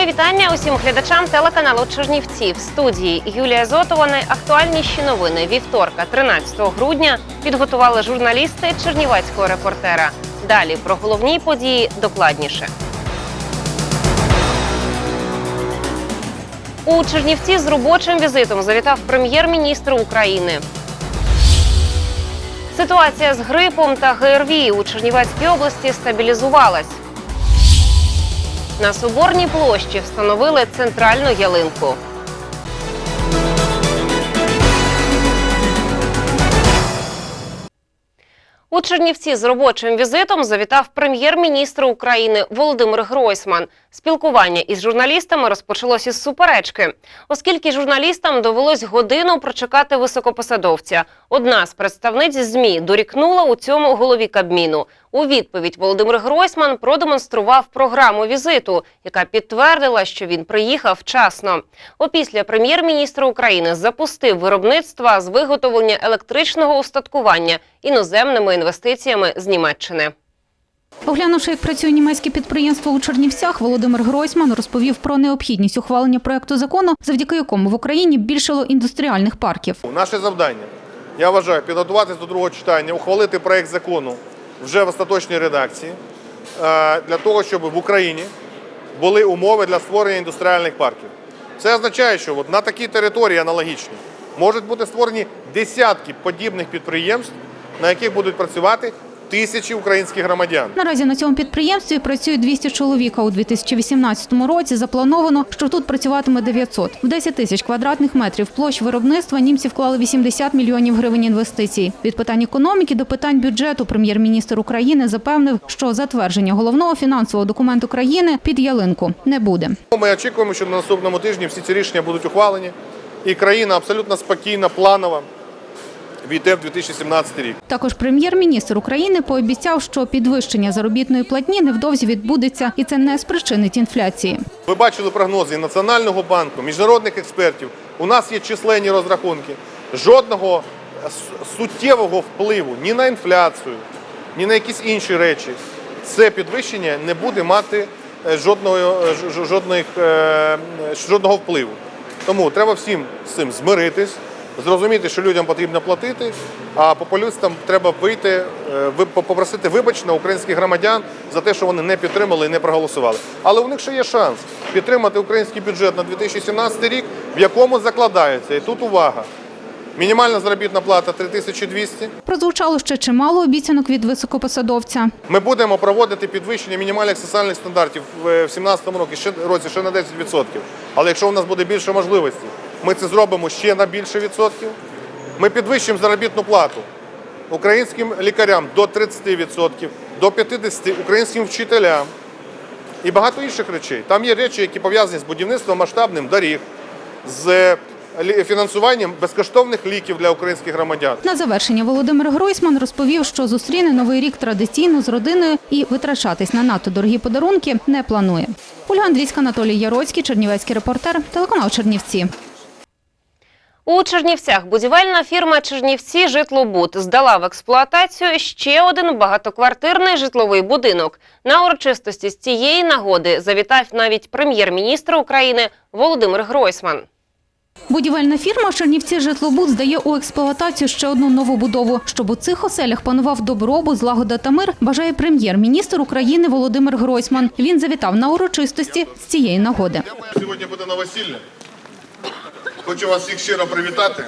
Мої вітання усім глядачам телеканалу Чернівці. В студії Юлія Зотова. Найактуальніші новини вівторка, 13 грудня, підготували журналісти Чернівецького репортера. Далі про головні події докладніше. У Чернівці з робочим візитом завітав прем'єр-міністр України. Ситуація з грипом та ГРВІ у Чернівецькій області стабілізувалась. На Соборній площі встановили центральну ялинку. У Чернівці з робочим візитом завітав прем'єр-міністр України Володимир Гройсман. Спілкування із журналістами розпочалось із суперечки, оскільки журналістам довелось годину прочекати високопосадовця. Одна з представниць ЗМІ дорікнула у цьому голові Кабміну. У відповідь Володимир Гройсман продемонстрував програму візиту, яка підтвердила, що він приїхав вчасно. Опісля прем'єр-міністр України запустив виробництва з виготовлення електричного устаткування іноземними інвестиціями з Німеччини. Оглянувши, як працює німецьке підприємство у Чернівцях, Володимир Гройсман розповів про необхідність ухвалення проекту закону, завдяки якому в Україні більшало індустріальних парків. Наше завдання, я вважаю, підготуватись до другого читання, ухвалити проект закону вже в остаточній редакції е, для того, щоб в Україні були умови для створення індустріальних парків. Це означає, що на такій території аналогічній можуть бути створені десятки подібних підприємств, на яких будуть працювати тисячі українських громадян. Наразі на цьому підприємстві працює 200 чоловік, а у 2018 році заплановано, що тут працюватиме 900. В 10 тисяч квадратних метрів площ виробництва німці вклали 80 мільйонів гривень інвестицій. Від питань економіки до питань бюджету прем'єр-міністр України запевнив, що затвердження головного фінансового документу країни під ялинку не буде. Ми очікуємо, що на наступному тижні всі ці рішення будуть ухвалені, і країна абсолютно спокійно, планово війде в 2017 рік. Також прем'єр-міністр України пообіцяв, що підвищення заробітної платні невдовзі відбудеться, і це не спричинить інфляції. Ви бачили прогнози Національного банку, міжнародних експертів. У нас є численні розрахунки. Жодного суттєвого впливу ні на інфляцію, ні на якісь інші речі. Це підвищення не буде мати е, жодного, е, жодних, е, жодного впливу. Тому треба всім з цим змиритись, зрозуміти, що людям потрібно платити, а популістам треба вийти, е, попросити вибачення українських громадян за те, що вони не підтримали і не проголосували. Але у них ще є шанс підтримати український бюджет на 2017 рік, в якому закладається, і тут увага. Мінімальна заробітна плата 3200. Прозвучало ще чимало обіцянок від високопосадовця. Ми будемо проводити підвищення мінімальних соціальних стандартів в 2017 році ще, році ще на 10%. Але якщо у нас буде більше можливостей, ми це зробимо ще на більше відсотків. Ми підвищимо заробітну плату українським лікарям до 30%, до 50% українським вчителям і багато інших речей. Там є речі, які пов'язані з будівництвом масштабним доріг, з е, фінансуванням безкоштовних ліків для українських громадян. На завершення Володимир Гройсман розповів, що зустріне новий рік традиційно з родиною і витрачатись на надто дорогі подарунки не планує. Ольга Андрійська, Анатолій Яроцький, Чернівецький репортер, телеканал Чернівці. У Чернівцях будівельна фірма Чернівці Житлобуд здала в експлуатацію ще один багатоквартирний житловий будинок. На урочистості з цієї нагоди завітав навіть прем'єр-міністр України Володимир Гройсман. Будівельна фірма в Чернівці «Житлобуд» здає у експлуатацію ще одну нову будову. Щоб у цих оселях панував добробут, злагода та мир, бажає прем'єр-міністр України Володимир Гройсман. Він завітав на урочистості з цієї нагоди. Сьогодні буде новосілля. Хочу вас всіх щиро привітати,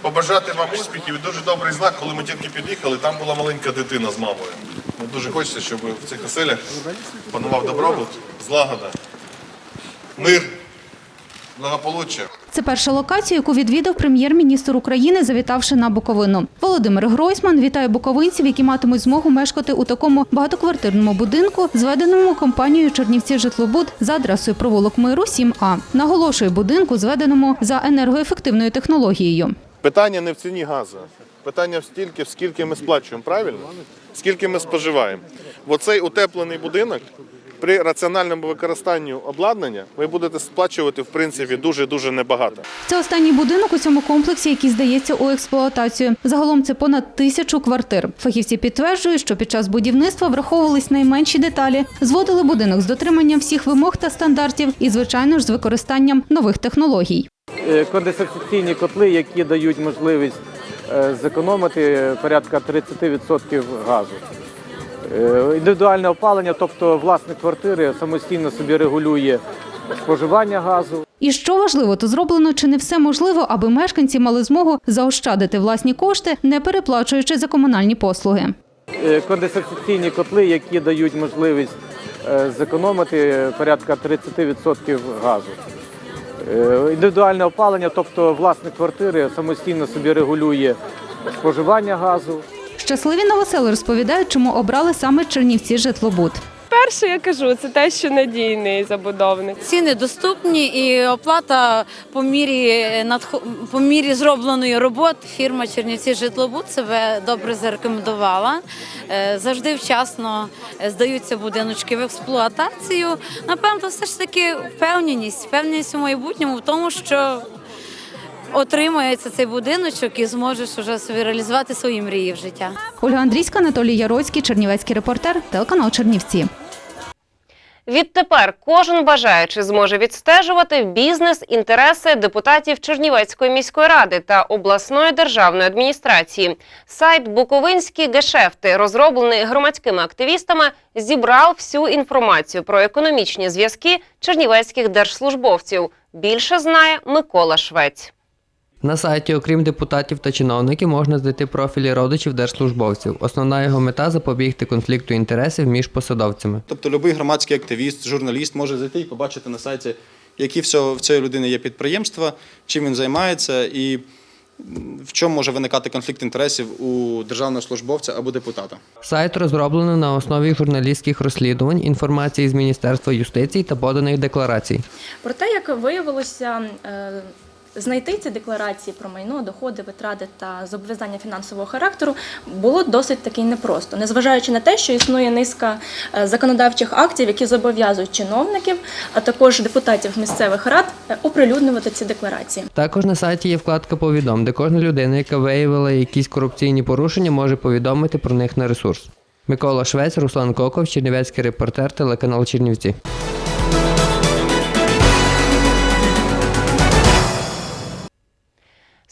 побажати вам успіхів. І дуже добрий знак, коли ми тільки під'їхали, там була маленька дитина з мамою. Мені дуже хочеться, щоб в цих оселях панував добробут, злагода, мир благополуччя. Це перша локація, яку відвідав прем'єр-міністр України, завітавши на Буковину. Володимир Гройсман вітає буковинців, які матимуть змогу мешкати у такому багатоквартирному будинку, зведеному компанією Чернівці житлобуд за адресою провулок Миру 7А. Наголошує будинку, зведеному за енергоефективною технологією. Питання не в ціні газу. Питання в стільки, скільки ми сплачуємо, правильно? Скільки ми споживаємо. Оцей утеплений будинок при раціональному використанні обладнання ви будете сплачувати в принципі дуже-дуже небагато. Це останній будинок у цьому комплексі, який здається у експлуатацію. Загалом це понад тисячу квартир. Фахівці підтверджують, що під час будівництва враховувались найменші деталі, зводили будинок з дотриманням всіх вимог та стандартів і, звичайно ж, з використанням нових технологій. Е, конденсаційні котли, які дають можливість е, зекономити порядка 30% газу. Е, Індивідуальне опалення, тобто власник квартири самостійно собі регулює споживання газу. І що важливо, то зроблено чи не все можливо, аби мешканці мали змогу заощадити власні кошти, не переплачуючи за комунальні послуги. Е, Конденсаційні котли, які дають можливість е, зекономити порядка 30% газу. Індивідуальне опалення, тобто власник квартири самостійно собі регулює споживання газу. Щасливі новосели розповідають, чому обрали саме Чернівці житлобуд. Перше, я кажу, це те, що надійний забудовник. Ціни доступні і оплата по мірі надхо- по мірі зробленої роботи. Фірма Чернівці житлобуд себе добре зарекомендувала. Е, Завжди вчасно здаються будиночки в експлуатацію. Напевно, все ж таки впевненість, впевненість у майбутньому в тому, що отримається цей будиночок і зможеш уже собі реалізувати свої мрії в життя. Ольга Андрійська, Анатолій Яроцький, Чернівецький репортер, телеканал Чернівці. Відтепер кожен бажаючий зможе відстежувати бізнес, інтереси депутатів Чернівецької міської ради та обласної державної адміністрації. Сайт Буковинські гешефти, розроблений громадськими активістами, зібрав всю інформацію про економічні зв'язки чернівецьких держслужбовців. Більше знає Микола Швець. На сайті, окрім депутатів та чиновників, можна знайти профілі родичів держслужбовців. Основна його мета запобігти конфлікту інтересів між посадовцями. Тобто будь-який громадський активіст, журналіст може зайти і побачити на сайті, які всього- в цієї людини є підприємства, чим він займається і в чому може виникати конфлікт інтересів у державного службовця або депутата. Сайт розроблено на основі журналістських розслідувань, інформації з Міністерства юстиції та поданих декларацій. Проте, як виявилося, е, знайти ці декларації про майно, доходи, витрати та зобов'язання фінансового характеру було досить таки непросто, незважаючи на те, що існує низка е, законодавчих актів, які зобов'язують чиновників, а також депутатів місцевих рад е, оприлюднювати ці декларації. Також на сайті є вкладка Повідом, де кожна людина, яка виявила якісь корупційні порушення, може повідомити про них на ресурс. Микола Швець, Руслан Коков, Чернівецький репортер, телеканал Чернівці.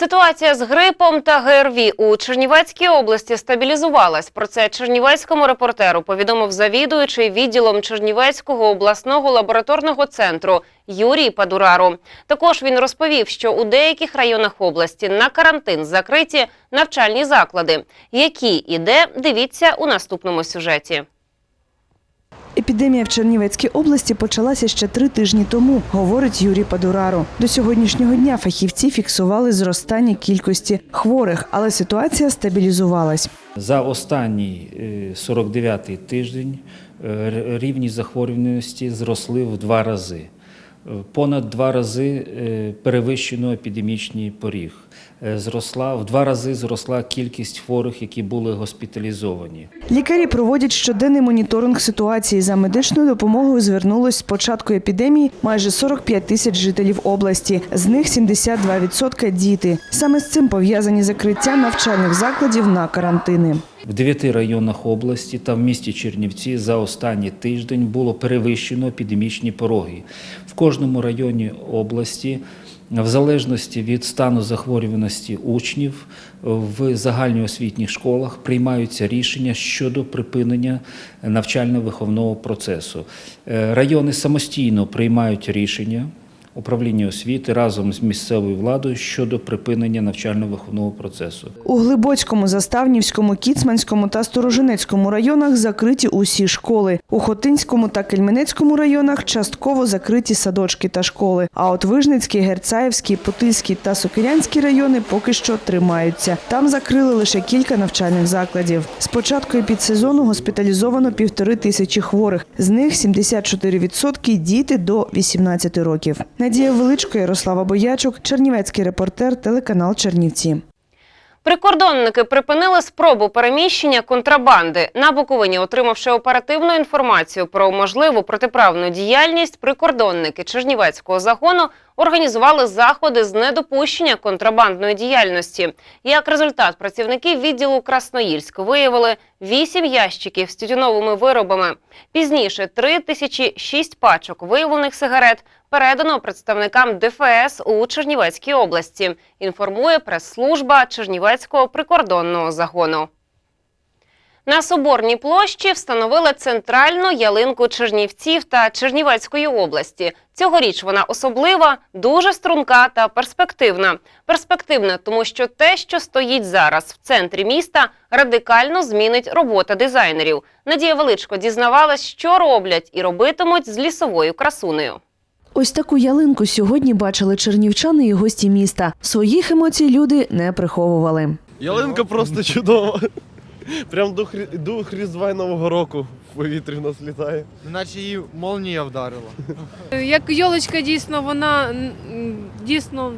Ситуація з грипом та ГРВІ у Чернівецькій області стабілізувалась. Про це чернівецькому репортеру повідомив завідуючий відділом Чернівецького обласного лабораторного центру Юрій Падурару. Також він розповів, що у деяких районах області на карантин закриті навчальні заклади. Які і де дивіться у наступному сюжеті. Епідемія в Чернівецькій області почалася ще три тижні тому, говорить Юрій Падураро. До сьогоднішнього дня фахівці фіксували зростання кількості хворих, але ситуація стабілізувалась. За останній е, 49-й тиждень е, рівні захворюваності зросли в два рази. Е, Понад два рази е, перевищено епідемічний поріг. Е, Зросла в два рази зросла кількість хворих, які були госпіталізовані. Лікарі проводять щоденний моніторинг ситуації. За медичною допомогою звернулось з початку епідемії майже 45 тисяч жителів області. З них 72% – діти. Саме з цим пов'язані закриття навчальних закладів на карантини. В дев'яти районах області та в місті Чернівці за останній тиждень було перевищено епідемічні пороги. В кожному районі області, в залежності від стану захворюваності учнів, в загальноосвітніх школах приймаються рішення щодо припинення навчально-виховного процесу. Е, Райони самостійно приймають рішення управління освіти разом з місцевою владою щодо припинення навчально-виховного процесу. У Глибоцькому, Заставнівському, Кіцманському та Сторожинецькому районах закриті усі школи. У Хотинському та Кельменецькому районах частково закриті садочки та школи. А от Вижницький, Герцаївський, Путильський та Сокирянський райони поки що тримаються. Там закрили лише кілька навчальних закладів. З початку епідсезону госпіталізовано півтори тисячі хворих. З них 74% – діти до 18 років. Надія Величко, Ярослава Боячук, Чернівецький репортер, телеканал Чернівці. Прикордонники припинили спробу переміщення контрабанди на Буковині, отримавши оперативну інформацію про можливу протиправну діяльність. Прикордонники Чернівецького загону організували заходи з недопущення контрабандної діяльності. Як результат, працівники відділу Красноїльськ виявили 8 ящиків з тютюновими виробами. Пізніше 3006 пачок виявлених сигарет передано представникам ДФС у Чернівецькій області. Інформує прес-служба Чернівецького прикордонного загону. На Соборній площі встановили центральну ялинку Чернівців та Чернівецької області. Цьогоріч вона особлива, дуже струнка та перспективна. Перспективна, тому що те, що стоїть зараз в центрі міста, радикально змінить робота дизайнерів. Надія Величко дізнавалась, що роблять і робитимуть з лісовою красунею. Ось таку ялинку сьогодні бачили чернівчани і гості міста. Своїх емоцій люди не приховували. Ялинка просто чудова. Прям дух, дух Різдва Нового року в повітрі в нас літає. Наче її молнія вдарила. Як йолочка дійсно, вона дійсно.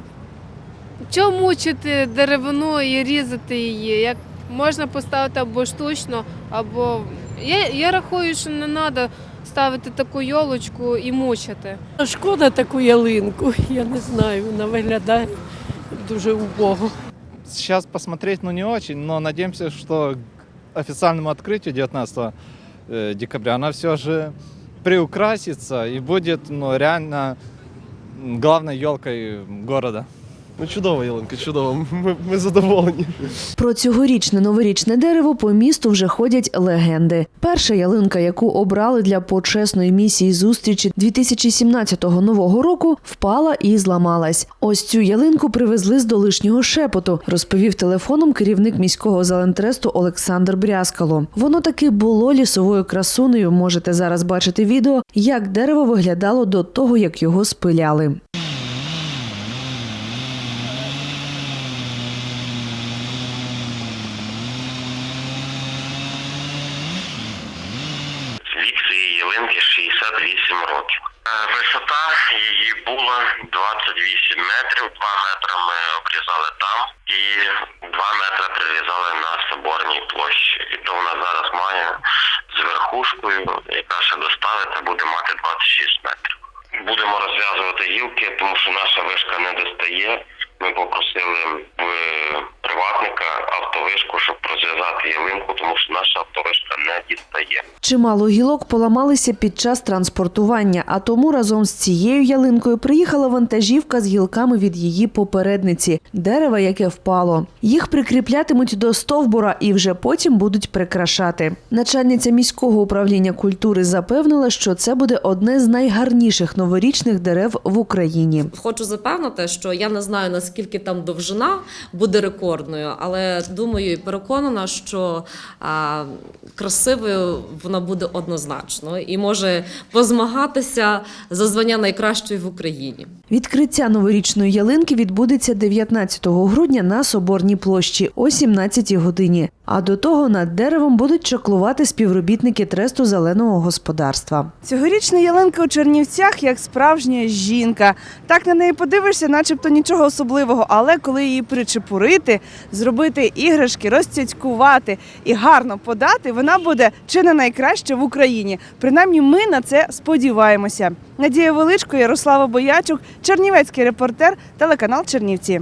Чого мучити деревину і різати її? Як можна поставити або штучно, або. Я, я рахую, що не треба ставити таку йолочку і мучити. Шкода таку ялинку, я не знаю, вона виглядає дуже убого. Сейчас посмотреть, ну не очень, но надеемся, что к официальному открытию 19 э, декабря она все же приукрасится и будет ну, реально главной елкой города. Ну чудова ялинка, чудова. Ми, ми задоволені. Про цьогорічне новорічне дерево по місту вже ходять легенди. Перша ялинка, яку обрали для почесної місії зустрічі 2017-го нового року, впала і зламалась. Ось цю ялинку привезли з долишнього шепоту, розповів телефоном керівник міського зелентресту Олександр Брязкало. Воно таки було лісовою красунею. Можете зараз бачити відео, як дерево виглядало до того, як його спиляли. Вік цієї ялинки 68 років. Е, Висота її була 28 метрів, 2 метри ми обрізали там і 2 метри прирізали на соборній То вона зараз має з верхушкою, яка ще доставиться, буде мати 26 метрів. Будемо розв'язувати гілки, тому що наша вишка не достає. Ми попросили в приватника автовишку, щоб розв'язати ялинку, тому що наша автовишка не дістає. Чимало гілок поламалися під час транспортування, а тому разом з цією ялинкою приїхала вантажівка з гілками від її попередниці дерева, яке впало. Їх прикріплятимуть до стовбура і вже потім будуть прикрашати. Начальниця міського управління культури запевнила, що це буде одне з найгарніших новорічних дерев в Україні. Хочу запевнити, що я не знаю наскільки там довжина буде рекордною, але думаю і переконана, що а, красивою вона буде однозначно і може позмагатися за звання найкращої в Україні. Відкриття новорічної ялинки відбудеться 19 грудня на Соборній площі о 17 годині. А до того над деревом будуть чаклувати співробітники тресту зеленого господарства. Цьогорічна ялинка у Чернівцях як справжня жінка. Так на неї подивишся, начебто нічого особливого, але коли її причепурити, зробити іграшки, розцяцькувати і гарно подати, вона буде чи не найкраща в Україні. Принаймні, ми на це сподіваємося. Надія Величко, Ярослава Боячук, Чернівецький репортер, телеканал Чернівці.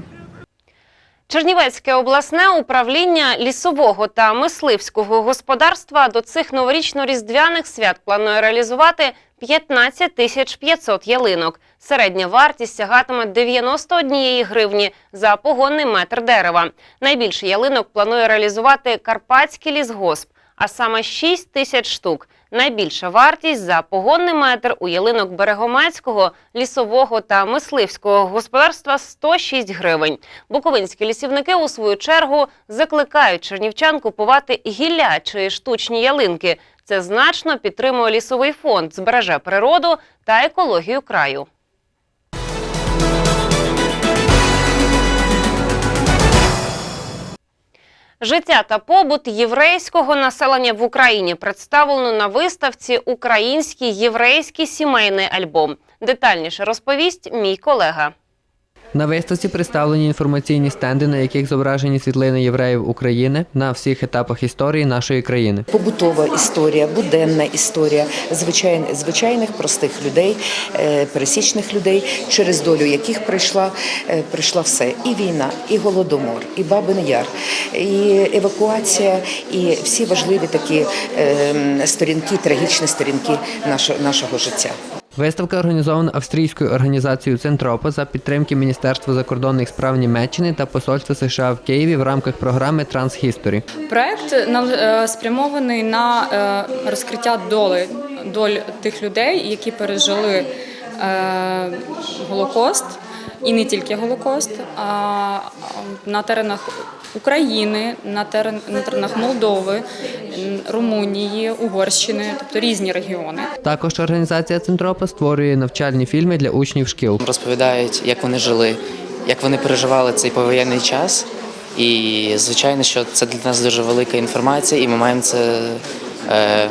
Чернівецьке обласне управління лісового та мисливського господарства до цих новорічно-різдвяних свят планує реалізувати 15 тисяч 500 ялинок. Середня вартість сягатиме 91 гривні за погонний метр дерева. Найбільше ялинок планує реалізувати Карпатський лісгосп. а саме 6 тисяч штук. Найбільша вартість за погонний метр у ялинок Берегомецького, лісового та мисливського господарства 106 гривень. Буковинські лісівники у свою чергу закликають чернівчан купувати гілля чи штучні ялинки. Це значно підтримує лісовий фонд, збереже природу та екологію краю. Життя та побут єврейського населення в Україні представлено на виставці Український єврейський сімейний альбом. Детальніше розповість мій колега. На виставці представлені інформаційні стенди, на яких зображені світлини євреїв України на всіх етапах історії нашої країни. Побутова історія, буденна історія звичайних, звичайних простих людей, е, пересічних людей, через долю яких прийшла, е, прийшла все: і війна, і голодомор, і Бабин Яр, і евакуація, і всі важливі такі е, сторінки, трагічні сторінки нашого, нашого життя. Виставка організована австрійською організацією Центропа за підтримки Міністерства закордонних справ Німеччини та Посольства США в Києві в рамках програми Трансхісторі. Проект е, спрямований на е, розкриття доли доль тих людей, які пережили е, Голокост, і не тільки Голокост, а на теренах України, на терен- теренах Молдови, Румунії, Угорщини, тобто різні регіони. Також організація Центропа створює навчальні фільми для учнів шкіл. розповідають, як вони жили, як вони переживали цей повоєнний час. І звичайно, що це для нас дуже велика інформація, і ми маємо це, е,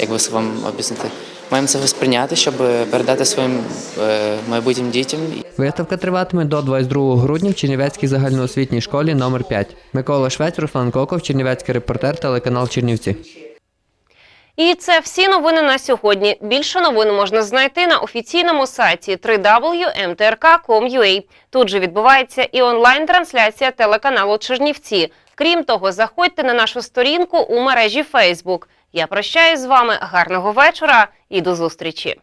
як би вам об'яснити, маємо це сприйняти, щоб передати своїм е, майбутнім дітям. Виставка триватиме до 22 грудня в Чернівецькій загальноосвітній школі номер 5 Микола Швець, Руслан Коков, Чернівецький репортер, телеканал Чернівці. І це всі новини на сьогодні. Більше новин можна знайти на офіційному сайті www.mtrk.com.ua. Тут же відбувається і онлайн-трансляція телеканалу Чернівці. Крім того, заходьте на нашу сторінку у мережі Facebook. Я прощаюсь з вами. Гарного вечора і до зустрічі.